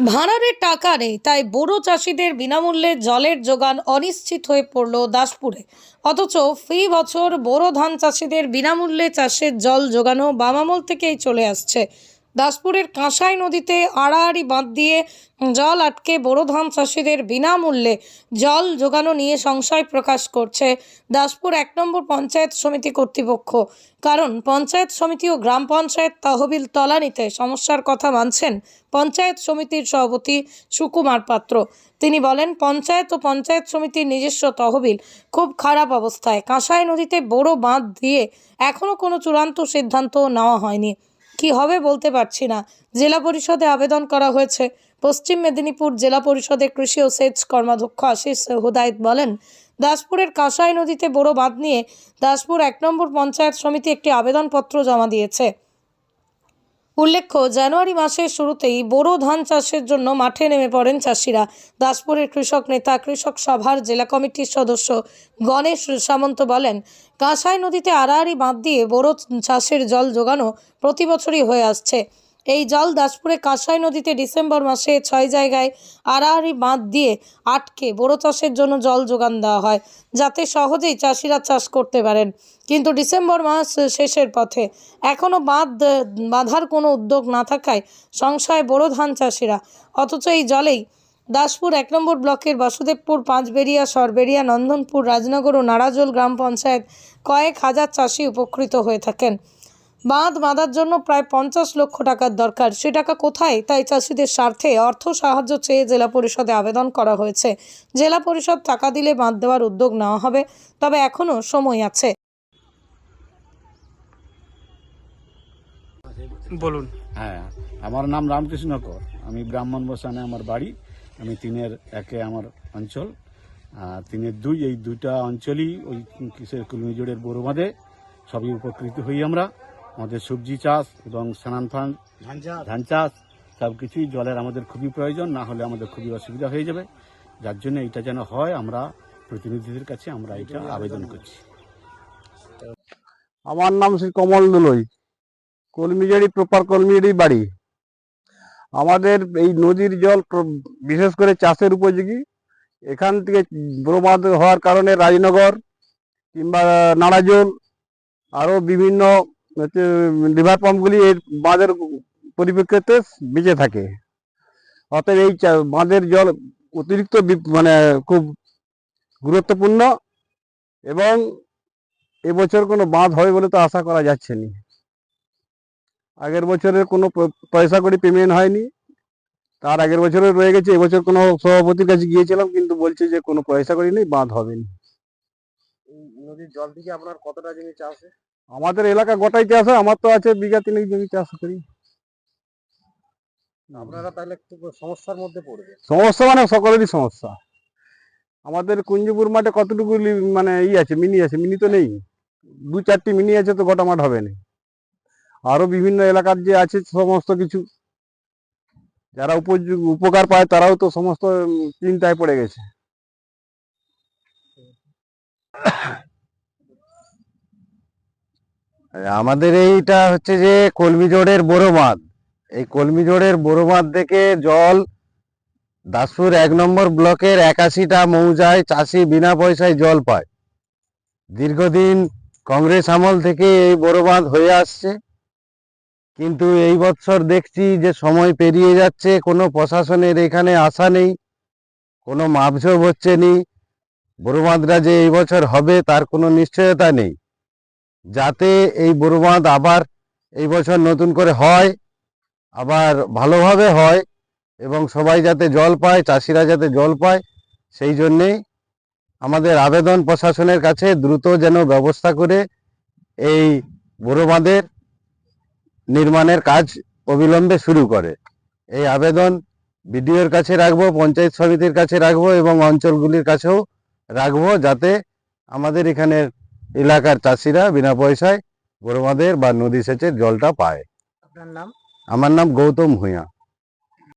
ভাড়ারের টাকা নেই, তাই বোরো চাষিদের বিনামূল্যে জলের যোগান অনিশ্চিত হয়ে পড়ল দাসপুরে। অথচ ফি বছর বোরো ধান চাষিদের বিনামূল্যে চাষের জল যোগানো বামামল থেকেই চলে আসছে। দাসপুরের কাঁসাই নদীতে আড়াআড়ি বাঁধ দিয়ে জল আটকে বোরো ধান চাষিদের বিনামূল্যে জল যোগানো নিয়ে সংশয় প্রকাশ করছে দাসপুর এক নম্বর পঞ্চায়েত সমিতি কর্তৃপক্ষ। কারণ পঞ্চায়েত সমিতি ও গ্রাম পঞ্চায়েত তহবিল তলানিতে সমস্যার কথা মানছেন পঞ্চায়েত সমিতির সভাপতি সুকুমার পাত্র। তিনি বলেন, পঞ্চায়েত ও পঞ্চায়েত সমিতির নিজস্ব তহবিল খুব খারাপ অবস্থায়। কাঁসাই নদীতে বড় বাঁধ দিয়ে এখনও কোনো চূড়ান্ত সিদ্ধান্ত নেওয়া হয়নি। কি হবে বলতে পারছি না। জেলা পরিষদে আবেদন করা হয়েছে। পশ্চিম মেদিনীপুর জেলা পরিষদের কৃষি ও সেচ কর্মাধ্যক্ষ আশিস হুদায়ত বলেন, দাসপুরের কাঁসাই নদীতে বড় বাঁধ নিয়ে দাসপুর এক নম্বর পঞ্চায়েত সমিতি একটি আবেদনপত্র জমা দিয়েছে। উল্লেখ্য, জানুয়ারি মাসের শুরুতেই বোরো ধান চাষের জন্য মাঠে নেমে পড়েন চাষিরা। দাসপুরের কৃষক নেতা, কৃষক সভার জেলা কমিটির সদস্য গণেশ সামন্ত বলেন কাঁসাই নদীতে আড়াআড়ি বাঁধ দিয়ে বোরো চাষের জল জোগানো প্রতি বছরই হয়ে আসছে। এই জল দাসপুরে কাঁসাই নদীতে ডিসেম্বর মাসে ছয় জায়গায় আড়াআড়ি বাঁধ দিয়ে আটকে বোরো চাষের জন্য জল যোগান দেওয়া হয়, যাতে সহজেই চাষিরা চাষ করতে পারেন। কিন্তু ডিসেম্বর মাস শেষের পথে এখনও বাঁধ, বাঁধার কোনো উদ্যোগ না থাকায় সংশয়ে বড় ধান চাষিরা। অথচ এই জলেই দাসপুর এক নম্বর ব্লকের বাসুদেবপুর, পাঁচবেড়িয়া, সরবেড়িয়া, নন্দনপুর, রাজনগর ও নারাজোল গ্রাম পঞ্চায়েত কয়েক হাজার চাষি উপকৃত হয়ে থাকেন। বাঁধ বাঁধার জন্য প্রায় পঞ্চাশ লক্ষ টাকার দরকার। সে টাকা কোথায়? তাই চাষিদের স্বার্থে অর্থ সাহায্য চেয়ে জেলা পরিষদে আবেদন করা হয়েছে। জেলা পরিষদ টাকা দিলে বাঁধ দেওয়ার উদ্যোগ নেওয়া হবে তবে এখনও সময় আছে। বলুন। হ্যাঁ আমার নাম রামকৃষ্ণ কর। আমি ব্রাহ্মণ বসানে আমার বাড়ি। আমি তিনের একে আমার অঞ্চল। আর তিনের দুই এই দুইটা অঞ্চলই ওই কিসের কুলমিজোড়ের বড় বাঁধে। সবই উপকৃত হই আমরা। আমাদের সবজি চাষ এবং স্নান ফান ধান চাষ সব কিছুই জলের আমাদের খুবই প্রয়োজন না হলে আমাদের খুবই অসুবিধা হয়ে যাবে। যার জন্য এটা যেন হয় আমরা প্রতিনিধিদের কাছে আমরা এটা আবেদন করছি। আমার নাম শ্রী কমল দোলই কলমিজারি প্রপার কলমিজারি বাড়ি। আমাদের এই নদীর জল বিশেষ করে চাষের উপযোগী। এখান থেকে ব্রহ্মাদ হওয়ার কারণে রাজনগর কিংবা নাড়াজোল আরও বিভিন্ন রিভার পাম্পগুলি এর বাঁধের পরিপ্রেক্ষিতে বেঁচে থাকে। অতএব এই বাঁধের জল অতিরিক্ত মানে খুব গুরুত্বপূর্ণ এবং এবছর কোনো বাঁধ হবে বলে তো আশা করা যাচ্ছে না। আগের বছরের কোনো পয়সা করে পেমেন্ট হয়নি। তার আগের বছরে রয়ে গেছে, এবছর কোনো সভাপতির কাছে গিয়েছিলাম কিন্তু বলছে যে কোনো পয়সা করি নেই, বাঁধ হবে না। নদীর জল থেকে আপনার কতটা জমি চাষ? আমাদের এলাকা গোটাই চাষ হয় আমার তো আছে বিঘা তিনেক জমি চাষ করি। আপনারা তাহলে একটু সমস্যার মধ্যে পড়বে সমস্যা মানে সকলেরই সমস্যা। আমাদের কুঞ্জপুর মাঠে কতটুকু মানে ই আছে মিনি আছে মিনি তো নেই। দু চারটি মিনি আছে তো গোটা মাঠ হবে না। আরও বিভিন্ন এলাকার যে আছে সমস্ত কিছু যারা উপযোগ উপকার পায় তারাও তো সমস্ত চিন্তায় পড়ে গেছে। আমাদের এইটা হচ্ছে যে কলমিজোড়ের বড় বাঁধ এই কলমিজোড়ের বড় বাঁধ থেকে জল দাসপুর এক নম্বর ব্লকের একাশিটা মৌজায় চাষি বিনা পয়সায় জল পায়। দীর্ঘদিন কংগ্রেস আমল থেকে এই বড় বাঁধ হয়ে আসছে। কিন্তু এই বছর দেখছি যে সময় পেরিয়ে যাচ্ছে, কোনো প্রশাসনের এখানে আশা নেই, কোনো মাপঝোপ হচ্ছে নি। বড় বাঁধটা যে এই বছর হবে তার কোনো নিশ্চয়তা নেই। যাতে এই বড় বাঁধ আবার এই বছর নতুন করে হয়, আবার ভালোভাবে হয় এবং সবাই যাতে জল পায়, চাষিরা যাতে জল পায়, সেই জন্যেই আমাদের আবেদন প্রশাসনের কাছে দ্রুত যেন ব্যবস্থা করে এই বড় বাঁধের নির্মাণের কাজ অবিলম্বে শুরু করে। এই আবেদন বিডিওর কাছে রাখব, পঞ্চায়েত সমিতির কাছে রাখব এবং অঞ্চলগুলির কাছেও রাখব যাতে আমাদের এখানের এলাকার চাষিরা বিনা পয়সায় গরমাদের বা নদী সেচের জলটা পায়। আপনার নাম? আমার নাম গৌতম ভূঁইয়া।